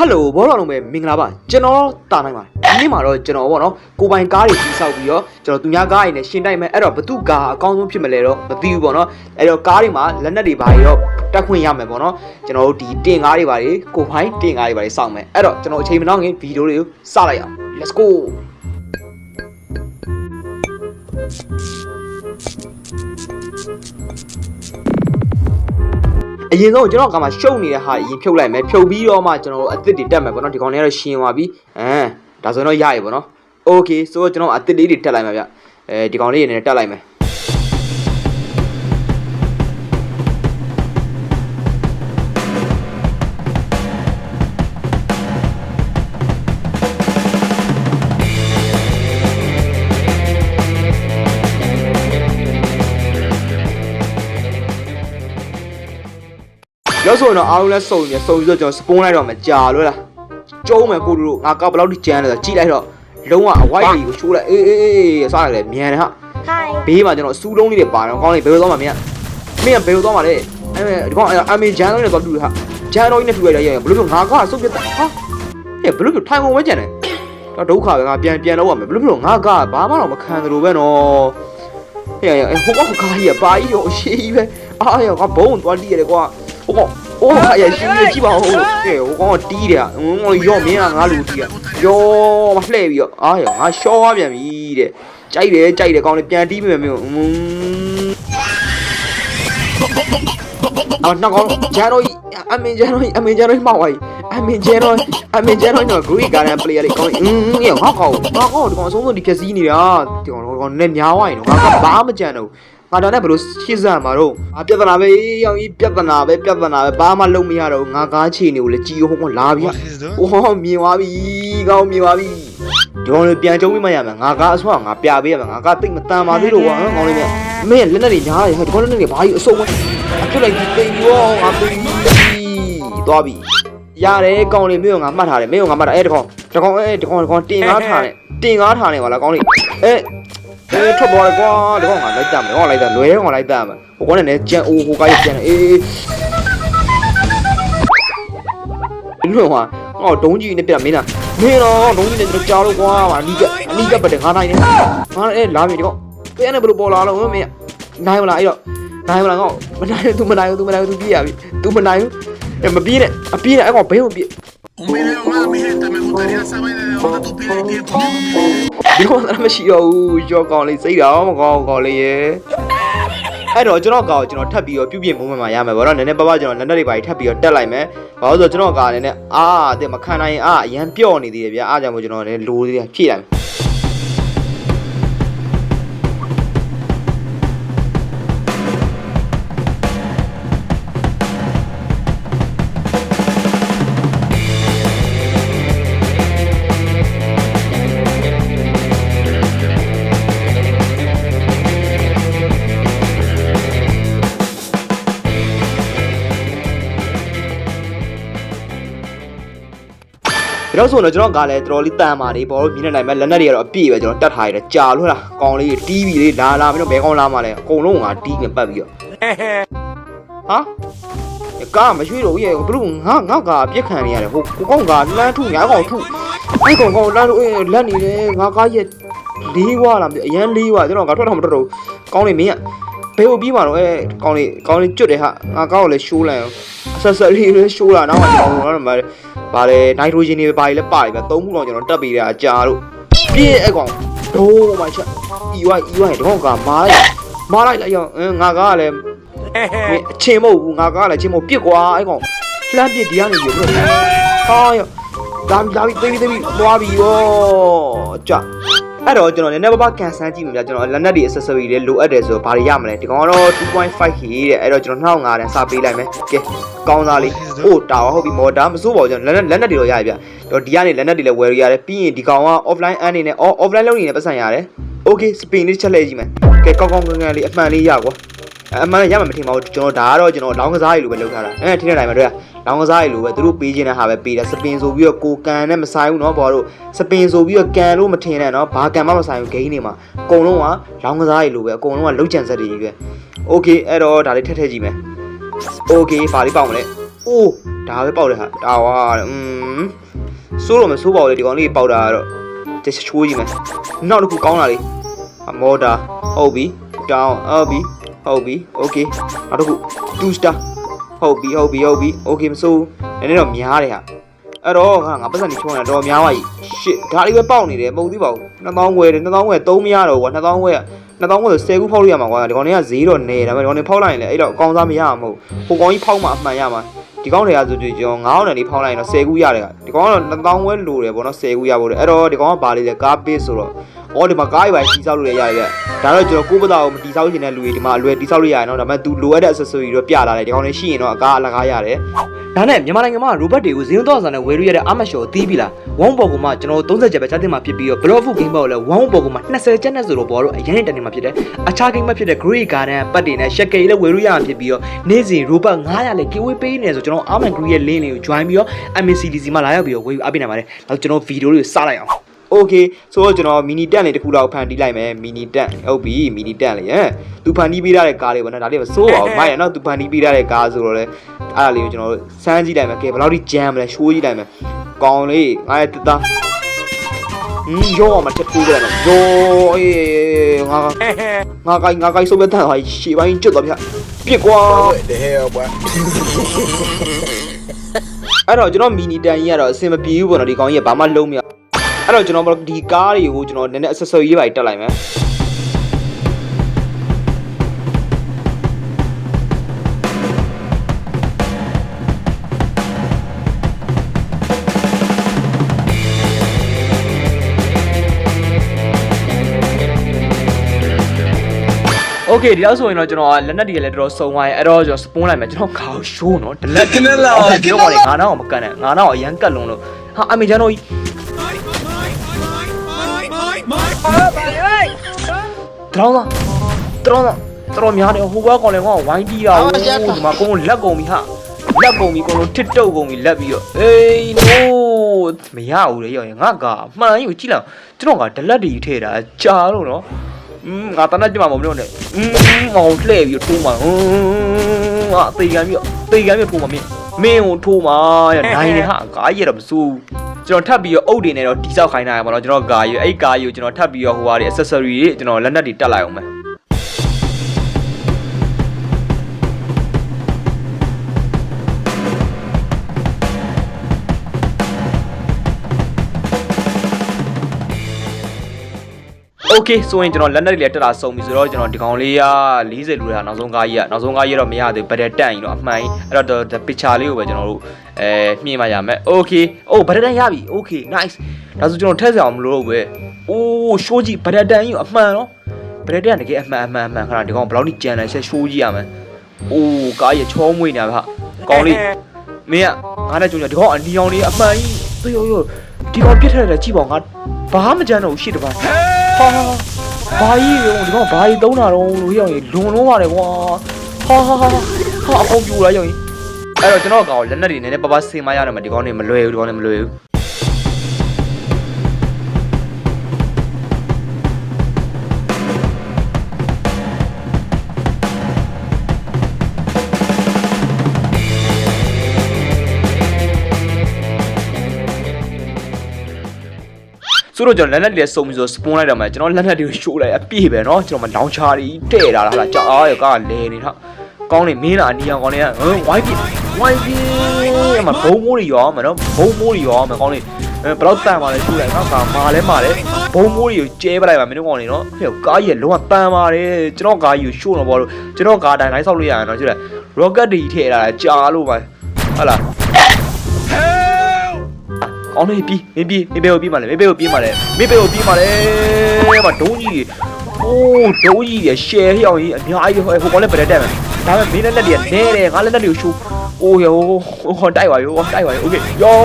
ဟယ်လိုဘောတော်လုံးပဲမင်္ဂလာပါကျွန်တော်တာနိုင်ပါဒီနေ့မှာတော့ကျွန်တော်ပေါ့နော်ကိုပိုင်ကားတွေကြီးဆောက်ပြီးတော့ကျွန်တော်သူများကားတွေနဲ့ရှင်တိုက်မယ်အဲ့တော့ဘသူကားအကောင်းဆုံးဖြစ်မလဲတော့မသိဘူးပေါ့နော်အဲ့တော့ကားတွေမှာလက်နက်တွေပါပြီးတော့တက်ခွင့်ရမယ်ပေါ့နော်ကျွန်တော်တို့ဒီတင်ကားတွေပါတွေကိုပိုင်တင်ကားတွေပါတွေစောင့်မယ်အဲ့တော့ကျွန်တော်အချိန်မနှောင်းခင်ဗီဒီယိုတွေကိုစလိုက်အောင် let's go အရင်ဆုံးကျွန်တော်ကမှရှုပ်နေတဲ့ဟာအရင်ဖြုတ်လိုက်မယ်ဖြုတ်ပြီးတော့မှကျွန်တော်တို့အစ်စ်တွေတက်မယ်ပေါ့နော်ဒီကောင်တွေကတော့ရှင်းသွားပြီအဲဒါဆိုရင်တော့ရရပေါ့နော်โอเคဆိုတော့ကျွန်တော်အစ်စ်လေးတွေတက်လိုက်မှာဗျအဲဒီကောင်လေးတွေနဲ့တက်လိုက်မယ် ရင်တော့အားလုံးလဲစုံနေစုံပြီးတော့ကျွန်တော်စပွန်းလိုက်တော့မကြာလို့လားကျုံးမယ်ကိုတို့ငါကဘယ်လောက်ထိကြမ်းလဲဆိုကြည့်လိုက်တော့လုံးဝအဝိုက်တွေကိုချိုးလိုက်အေးအေးအေးစားရတယ်မြန်တယ်ဟာ Hi ဘေးမှာကျွန်တော်စူးလုံးလေးတွေပါတော့ကောင်းလေးဘယ်လိုသွားမှာမင်းကမင်းကဘယ်လိုသွားမှာလဲအဲဒီကောင်အမေဂျန်လုံးနဲ့သွားတူဟာဂျန်လုံးနဲ့တူရရရဘယ်လိုပြောငါကစုပ်ပြတ်ဟာဟဲ့ဘယ်လိုပြောထိုင်ကုန်ဝဲကြံတယ်တော့ဒုက္ခပဲငါပြန်ပြန်လောက်ရမယ်ဘယ်လိုပြောငါကဘာမှတော့မခံသလိုပဲနော်ဟဲ့ဟဲ့ဟိုကောင်ကားကြီးပါကြီးရောအရှိကြီးပဲအားရောကဘုံသွားတီးရတယ်ကွာဟိုကောင် အိုးခါရရှင်းကြည့်ပါဦးဟဲ့ဟိုကောင်တီးတယ်ဟိုရော့မင်းကငါလူတီးရရောမလှဲ့ပြီးတော့အားရောငါရှော့သွားပြန်ပြီတဲ့ ကြိုက်တယ်ကြိုက်တယ်ကောင်းတယ်ပြန်တီးမယ်မျိုးอืมအော်နောက်ကောင်းဂျန်ရိုအမင်ဂျန်ရိုအမင်ဂျန်ရိုမောက်ဝိုင်းအမင်ဂျန်ရိုအမင်ဂျန်ရိုတော့ great garden player လေးကောင်းอืมရောငါကောင်းငါကောင်းဒီကောင်အဆုံးဆုံးဒီဖြက်စီးနေတာဒီကောင်ကောင်နဲ့များဝိုင်းတော့ငါကဘာမှမကြံတော့ ငါတော့လည်းဘလို့ရှင်းစမ်းမှာတော့အာပြဿနာပဲရောင်ကြီးပြဿနာပဲပြဿနာပဲဘာမှလုပ်မရတော့ငါကားချီနေကိုလည်းကြီးဟိုကောင်လာပြီ What is that? โอ้မြင်သွားပြီကောင်းမြင်သွားပြီဒီကောင်လေးပြန်ကြုံပြီးမှရမယ်ငါကားအဆွမ်းငါပြပေးရမယ်ငါကားတိတ်မတန်ပါသေးလို့ကွာဟမ်ကောင်းလေးမြမင်းလက်နဲ့တွေညားရဟဲ့ဒီကောင်လက်နဲ့တွေဘာကြီးအစုံဝဲအပြစ်လိုက်ပြီးတိတ်ရောငါပြီးသွားပြီရတယ်ကောင်းလေးမြို့ငါမှတ်ထားတယ်မင်းငါမှတ်ထားအဲ့ဒီကောင်ဒီကောင်အဲ့ဒီကောင်ဒီကောင်တင်ကားထားတယ်တင်ကားထားတယ်ကွာလားကောင်းလေးအဲ့ အဲထွက်သွားတယ်ကွာဒီကောင်ငါလိုက်တတ်မယ်ဟောလိုက်တတ်လွဲကောင်လိုက်တတ်မယ်ဟိုကောင်နဲ့ကြံအိုးဟိုကားရကြံအေး ဒီလိုဟာဟောဒုံးကြီးနဲ့ပြမင်းလားမင်းတော့ဒုံးကြီးနဲ့ကျွန်တော်ကြားလို့ကွာအနီးကအနီးကပတ်တယ်ငါနိုင်တယ်ငါအဲလာပြီဒီကောင်ပြန်နေဘယ်လိုပေါ်လာလို့မင်းနိုင်မလားအဲ့တော့နိုင်မလားကောမနိုင်ဘူး तू မနိုင်ဘူး तू မနိုင်ဘူး तू ပြေးရပြီ तू မနိုင်ဘူးအဲမပြေးနဲ့အပြေးနဲ့အဲ့ကောင်ဘယ်ကိုပြေး Un video más, mi gente. Me gustaría saber de dónde tú pides tiempo. ဒီကောင်လည်းမရှိတော့ဘူးရောကောင်လေးစိတ်တော့မကောင်းကောင်လေးရဲ့အဲ့တော့ကျွန်တော်ကောင်ကျွန်တော်ထပ်ပြီးတော့ပြုပြင်မုံမှန်မှာရမယ်ဗောနော်နည်းနည်းပါးပါကျွန်တော်လက်နက်တွေပါထပ်ပြီးတော့တက်လိုက်မယ်ဘာလို့ဆိုတော့ကျွန်တော်ကောင်လည်းနဲ့အာတဲ့မခံနိုင်ရင်အာအရန်ပြော့နေသေးတယ်ဗျာအားကြောင့်မို့ကျွန်တော်လည်းလိုသေးတယ်ဖြည့်လိုက်မယ် ဒါတော့ဆိုတော့ကျွန်တော်ကလည်းတော်တော်လေးတန်ပါတယ်ပေါ့မြင်နေနိုင်မဲ့လက်နက်တွေကတော့အပြည့်ပဲကျွန်တော်တတ်ထားရတယ်ကြာလို့လားကောင်းလေးတီးပြီးလေးလာလာပြီးတော့ဘဲကောင်းလာမှလဲအကုန်လုံးကတီးနေပတ်ပြီးတော့ဟာကားမရွှေ့တော့ရဲ့ဘလို့ငါငါကပြက်ခံနေရတယ်ဟိုကိုကောင်ကလမ်းထုငါကောင်ထုအဲ့ကောင်ကောင်လမ်းထုအေးလက်နေတယ်ငါကားရဲ့လေးဝါလားအရန်လေးဝါကျွန်တော်ကထွက်တော့မထွက်တော့ကောင်းလေးမင်းက ဘယ်ကိုပြီးမှာတော့အဲကောင်းလေးကောင်းလေးကျွတ်တယ်ဟာငါကောင်းကိုလည်းရှိုးလိုက်အောင်အဆက်ဆက်လေးလေးရှိုးလာတော့ကျွန်တော်ကတော့မဗာလေနိုက်ထရိုဂျင်တွေပါလေပါတယ်ဗျသုံးခုတော့ကျွန်တော်တက်ပေးတာအကြာတို့ပြည့်အဲ့ကောင်ဒိုးမှချက် EY EY တော့ကမားလိုက်မားလိုက်လိုက်အောင်ငါကားကလည်းအချင်းမဟုတ်ဘူးငါကားကလည်းချင်းမဟုတ်ပြစ်ကွာအဲ့ကောင်လှမ်းပြစ်ဒီကနေပြီးတော့ဟာရဒါဒါပြီးသိပြီးသိပြီးသွားပြီရောကြာ အဲ့တော့ကျွန်တော်နည်းနည်းပါးပါးကန်ဆန်းကြည့်မှာဗျာကျွန်တော်လက်နက်တွေ accessory တွေလိုအပ်တယ်ဆိုတော့ဘာတွေရမလဲဒီကောင်ကတော့ 2.5 k တဲ့အဲ့တော့ကျွန်တော်2005တန်းစပေးလိုက်မယ်ကဲကောင်းသားလေးအိုးတာဟုတ်ပြီမော်ဒါမစိုးပါဘူးကျွန်တော်လက်နက်လက်နက်တွေတော့ရရဗျာတော့ဒီကနေလက်နက်တွေလည်းဝယ်ရရတယ်ပြီးရင်ဒီကောင်က offline အန်းနေနဲ့ offline လုပ်နေနဲ့ပတ်စံရတယ် okay spin လေးချက်လဲကြည့်မယ်ကဲကောင်းကောင်းငန်းငန်းလေးအမှန်လေးရကွာ အမှန်ရမှာမထင်ပါဘူးကျွန်တော်ဒါကတော့ကျွန်တော်လောင်းကစားရီလိုပဲလုပ်ထားတာအဲထင်းတဲ့တိုင်းမှာတွေ့ရလောင်းကစားရီလိုပဲသူတို့ပေးခြင်းတဲ့ဟာပဲပေးတယ်စပင်ဆိုပြီးတော့ကိုကန်နဲ့မဆိုင်ဘူးเนาะဘောတို့စပင်ဆိုပြီးတော့ကန်လို့မထင်နဲ့เนาะဘာကန်မှမဆိုင်ဘူးဂိမ်းတွေမှာအကုန်လုံးကလောင်းကစားရီလိုပဲအကုန်လုံးကလုတ်ကြံစက်တွေကြီးပဲ okay အဲ့တော့ဒါလေးထက်ထက်ကြည့်မယ် okay ဘာလေးပေါက်မလဲ အိုးဒါပဲပေါက်တယ်ဟာဒါဝါอืมစိုးတော့မစိုးပါဘူးလေဒီကောင်လေးပေါက်တာကတော့တက်ချိုးကြီးမယ်နောက်တစ်ခုကောင်းလာလေမော်တာဟုတ်ပြီတောင်းဟုတ်ပြီ ဟုတ်ပြီโอเคနောက်တစ်ခု2 star ဟုတ်ပြီဟုတ်ပြီဟုတ်ပြီโอเคမစိုးနည်းနည်းတော့များတယ်ဟာအဲ့တော့ငါငါပတ်စံနေချုံနေတာတော့များပါကြီးရှစ်ဒါလေးပဲပေါက်နေတယ်မဟုတ်သေးပါဘူး2000ဝယ်တယ်2000ဝယ်3မရတော့ကွာ2000ဝယ်2000ဝယ်10ခုဖောက်လို့ရမှာကွာဒီကောင်လေးကဈေးတော့နေဒါပေမဲ့ဒီကောင်လေးဖောက်လိုက်ရင်လည်းအဲ့တော့အကောင်စားမရမှာမဟုတ်ဟိုကောင်ကြီးဖောက်မှအမှန်ရမှာဒီကောင်တွေကဆိုကြည့်ကျွန်တော်9000နဲ့လေးဖောက်လိုက်ရင်တော့10ခုရတယ်ကဒီကောင်ကတော့2000ဝယ်လိုတယ်ပေါ့နော်10ခုရဖို့တယ်အဲ့တော့ဒီကောင်ကဘာလေးလဲကားပေးဆိုတော့ အော်ဒီမှာကားတွေပါတီးဆောက်လို့ရရတယ်ကဒါတော့ကျွန်တော်ကိုယ့်ဘသာကိုမတီးဆောက်ချင်တဲ့လူတွေဒီမှာအလွယ်တီးဆောက်လို့ရတယ်နော်ဒါပေမဲ့ तू လိုအပ်တဲ့ accessory တော့ပြလာတယ်ဒီကောင်လေးရှိရင်တော့အကားအလကားရတယ်ဒါနဲ့မြန်မာနိုင်ငံမှာရိုဘတ်တွေကိုဇင်းတော့ဆန်နဲ့ဝယ်လို့ရတဲ့အာမရှော်တီးပြီလားဝမ်ဘော်ကမှကျွန်တော်30ချက်ပဲစတင်မှာဖြစ်ပြီးတော့ Block Food Game Boy လည်းဝမ်ဘော်ကမှ20ချက်နဲ့ဆိုတော့ဘောတော့အရင်တန်နေမှာဖြစ်တယ်အခြား game မှာဖြစ်တဲ့ Grey Garden ပတ်တွေနဲ့ Shackle လည်းဝယ်လို့ရမှာဖြစ်ပြီးတော့နေ့စဉ်ရိုဘတ်900လည်း giveaway ပေးနေဆိုကျွန်တော် Arm and Grey ရဲ့ link လေးကို join ပြီးတော့ MCDC မှာလာရောက်ပြီးတော့ဝယ်ယူအားပေးနိုင်ပါတယ်နောက်ကျွန်တော်ဗီဒီယိုလေးကိုစလိုက်အောင် โอเคဆိုတော့ကျွန်တော်မီနီတက်လေးတစ်ခုလောက်ဖန်တီးလိုက်မယ်မီနီတက်ဟုတ်ပြီမီနီတက်လေးဟမ်သူဖန်တီးပေးထားတဲ့ကားလေးပေါ့နော်ဒါလေးမစိုးပါဘူးမိုက်ရနော်သူဖန်တီးပေးထားတဲ့ကားဆိုတော့လေအဲ့ဒါလေးကိုကျွန်တော်စမ်းကြည့်လိုက်မယ်ကဲဘယ်လောက်ထိဂျမ်မလဲရှိုးကြည့်လိုက်မယ်ကောင်းလေးငါရဲ့တသားဟင်းရောမတက်ထိုးကြတယ်ရောအေးငါငါကိုင်ငါကိုင်ဆိုးပဲတန်သွားရှေ့ပိုင်းကျွတ်တော့ဗျပြစ်ကွာ What the hell, boy? အဲ့တော့ကျွန်တော်မီနီတန်ကြီးကတော့အဆင်မပြေဘူးပေါ့နော်ဒီကောင်ကြီးကဘာမှလုံးမရ အဲ့တော့ကျွန်တော်ဒီကားတွေကိုကျွန်တော်နည်းနည်း accessory ရေးပါတက်လိုက်မယ် โอเคဒီလောက်ဆိုရင်တော့ကျွန်တော်ကလက်နက်တွေလည်းတော်တော်စုံသွားရင်အဲ့တော့ကျွန်တော်စပွန်းလိုက်မယ်ကျွန်တော်ခါကိုရှိုးနော်ဒလက် ခဏလောက် ပြောပါလေငါတော့မကန်နဲ့ငါတော့အရန်ကတ်လုံးလို့ဟာအမေချန်တို့ကြီး တောင်းတော့တောင်းတော့တော်များတယ်ဟိုဘက်ကောင်လည်းကောင်ဝိုင်းတီးတာဟိုဒီမှာကောင်လက်ကုန်ပြီဟာလက်ကုန်ပြီကောင်လုံးတစ်တုတ်ကုန်ပြီလက်ပြီးတော့အေးနိုးမရဘူးလေရောငါကမှန်ယူကြည့်လိုက်ကျွန်တော်ကဒလက်တွေထည့်တာကြာလို့နော် อืมငါတနက်ကြမှာမမလို့နဲ့อืมငါကိုလှည့်ပြီးထိုးမှာอืมငါအသေးကံပြီးအသေးကံပြီးထိုးမှာမင်း မင်းကိုထိုးမှာရနိုင်နေဟာကားရတော့မစိုးဘူးကျွန်တော်ထပ်ပြီးတော့အုတ်တွေနဲ့တော့တိဆောက်ခိုင်းတာရပါတော့ကျွန်တော်ကားရအဲ့ကားရကိုကျွန်တော်ထပ်ပြီးတော့ဟိုဟာတွေ accessory တွေကျွန်တော်လက်နက်တွေတက်လိုက်အောင်မယ် โอเคဆိုရင်ကျွန်တော်လက်နက်တွေလည်းတက်တာစုံပြီဆိုတော့ကျွန်တော်ဒီကောင်လေးက40လူတာနောက်ဆုံးကားကြီးကနောက်ဆုံးကားကြီးတော့မရသေးဘူးဘယ်တက်တန့်ကြီးတော့အမှန်ကြီးအဲ့တော့ဒီ picture လေးကိုပဲကျွန်တော်တို့အဲမြင်မှရမယ်โอเคအိုးဘယ်တက်တန့်ရပြီโอเค nice ဒါဆိုကျွန်တော်ထည့်စရာမလိုတော့ဘူးပဲအိုးရှိုးကြီးဘယ်တက်တန့်ကြီးအမှန်နော်ဘယ်တက်တန့်တကယ်အမှန်အမှန်အမှန်ခဏဒီကောင်ဘယ်လောက်ထိကြံတယ်ဆက်ရှိုးကြီးရမယ်အိုးကားကြီးချောမွေးနေတာဗျကောင်လေးမင်းကငါနဲ့ကြုံကြဒီကောင်အနီအောင်လေးအမှန်ကြီးသေရောရောဒီကောင်ပြစ်ထက်တယ်ကြည့်ပါငါ ဘာမှမကြမ်းတော့ဘူးရှေ့တပါဟာဘာကြီးရောဒီကောင်ဘာကြီးသုံးတာတော့လို့ရောက်ရင်လွန်လုံးပါတယ်ကွာဟာဟာဟာဟာအကုန်ပြူလာရောက်ရင်အဲ့တော့ကျွန်တော်ကောင်လက်နက်တွေနည်းနည်းပပဆင်မရတယ်မှာဒီကောင်နေမလွယ်ဘူးဒီကောင်နေမလွယ်ဘူး ဆိုတော့ကျွန်တော်လက်လက်လေးစုံပြီးဆိုစပွန်လိုက်တော့မှကျွန်တော်လက်လက်တွေကိုရှိုးလိုက်အပြည့်ပဲနော်ကျွန်တော်မလောင်ချာတွေတဲ့လာတာဟာကြာအားရကားလဲနေတော့ကောင်းလေမင်းလာအနီအောင်ကောင်းလေဟမ်ဝိုင်းပြဝိုင်းပြအမဘုံမိုးတွေရောမနော်ဘုံမိုးတွေရောမကောင်းလေဘလောက်တန်ပါလဲရှိုးလိုက်နော်ကာမာလဲမာလဲဘုံမိုးတွေကိုကျဲပလိုက်ပါမင်းတို့ကောင်းလေနော်ဖေကားကြီးလုံးဝတန်ပါတယ်ကျွန်တော်ကားကြီးကိုရှိုးတော့ဘောလို့ကျွန်တော်ကားတိုင်းလိုက်ဆောက်လို့ရတယ်နော်ရှိုးလိုက် rocket တွေထည့်လာတာကြာလို့ပါဟုတ်လား ကောင်းနေပြီမင်းပြီမင်းဘယ်ကိုပြေးမှလဲမင်းဘယ်ကိုပြေးမှလဲမင်းဘယ်ကိုပြေးမှလဲမဒုံးကြီးအိုးဒုံးကြီးရရှယ်ဟျောင်းကြီးအများကြီးဟိုကောင်လည်းပြတက်မယ်ဒါပေမဲ့မင်းလက်လက်တွေကနဲတယ်ငါလက်လက်တွေကိုရှိုးအိုးယောဟောတိုက်ပါရောတိုက်ပါရောโอเคယော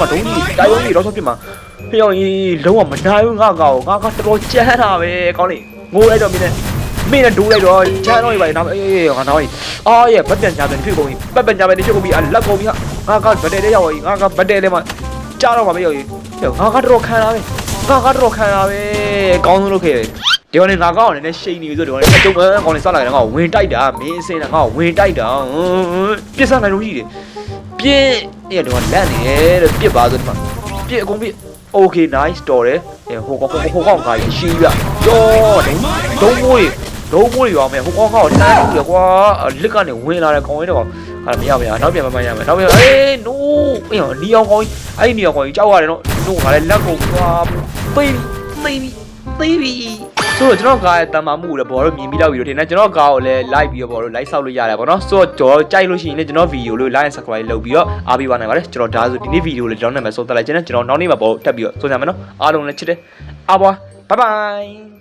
မဒုံးကြီးတိုက်ရုံးကြီးတော့ဆိုပြမှာဟျောင်းကြီးလုံးဝမနိုင်ဘူးငါကောင်ငါကတော်တော်ကြမ်းတာပဲကောင်းလေငိုလိုက်တော့မင်းနဲ့မင်းနဲ့ဒူးလိုက်တော့ချမ်းတော့ရပါနေအေးငါတော့အာရဲ့ဗတ်ပြန်ကြတယ်ဖြစ်ကုန်ပြီဗတ်ပြန်ကြပဲနေဖြစ်ကုန်ပြီအလက်ကုန်ပြီဟာငါကဗတ်တယ်လေးရောက်ပြီငါကဗတ်တယ်လေးမှာ ကြားတော့မှာမရောက်ရင်ဟဲ့ငါကတော့ခံလာပဲငါကတော့ခံလာပဲအကောင်းဆုံးလုပ်ခဲ့တယ်ဒီကောင်လေးငါကောင်းအောင်လည်းရှိန်နေပြီဆိုဒီကောင်လေးအကျုံးအဲကောင်လေးစလာတယ်ငါ့ကိုဝင်တိုက်တာမင်းအစင်းတာငါ့ကိုဝင်တိုက်တာဟွန်းပြစ်စနိုင်လို့ရှိတယ်ပြစ်အဲ့တော့လက်နေတယ်လို့ပြစ်ပါဆိုဒီမှာပြစ်အကုန်ပြစ် Okay nice တော်တယ်ဟိုကောင်ဟိုဟိုကောင်ကရှိပြကြောဒုံးမိုးဒုံးမိုးရောမယ်ဟိုကောင်ကောင်တန်းလို့ရကွာလက်ကနေဝင်လာတဲ့ကောင်လေးတော့ အဲ့မရမရနောက်ပြန်မမှန်ရမယ်နောက်ပြန်အေး no အေးနီအောင်ကောင်အဲ့နီအောင်ကောင်ကြောက်ရတယ်နော် no ငါလည်းလက်ကိုကွာသိသိသိပြီဆိုတော့ကျွန်တော်ကားရဲ့တန်မာမှုကိုလည်းဘော်တော့မြင်ပြီးတော့ပြီးတော့ထင်တယ်ကျွန်တော်ကားကိုလည်း like ပြီးတော့ဘော်တော့ like ဆောက်လို့ရတယ်ပေါ့နော်ဆိုတော့ကျွန်တော်ကြိုက်လို့ရှိရင်လည်းကျွန်တော် video လို့ like and subscribe လုပ်ပြီးတော့အားပေးပါနိုင်ပါတယ်ကျွန်တော်ဒါဆိုဒီနေ့ video လေးကျွန်တော်နာမည်ဆုံးသက်လိုက်ခြင်းနဲ့ကျွန်တော်နောက်နေ့မှာပေါ့တက်ပြီးတော့ဆုံးကြမယ်နော်အားလုံးလည်းချစ်တယ်အားပွား bye bye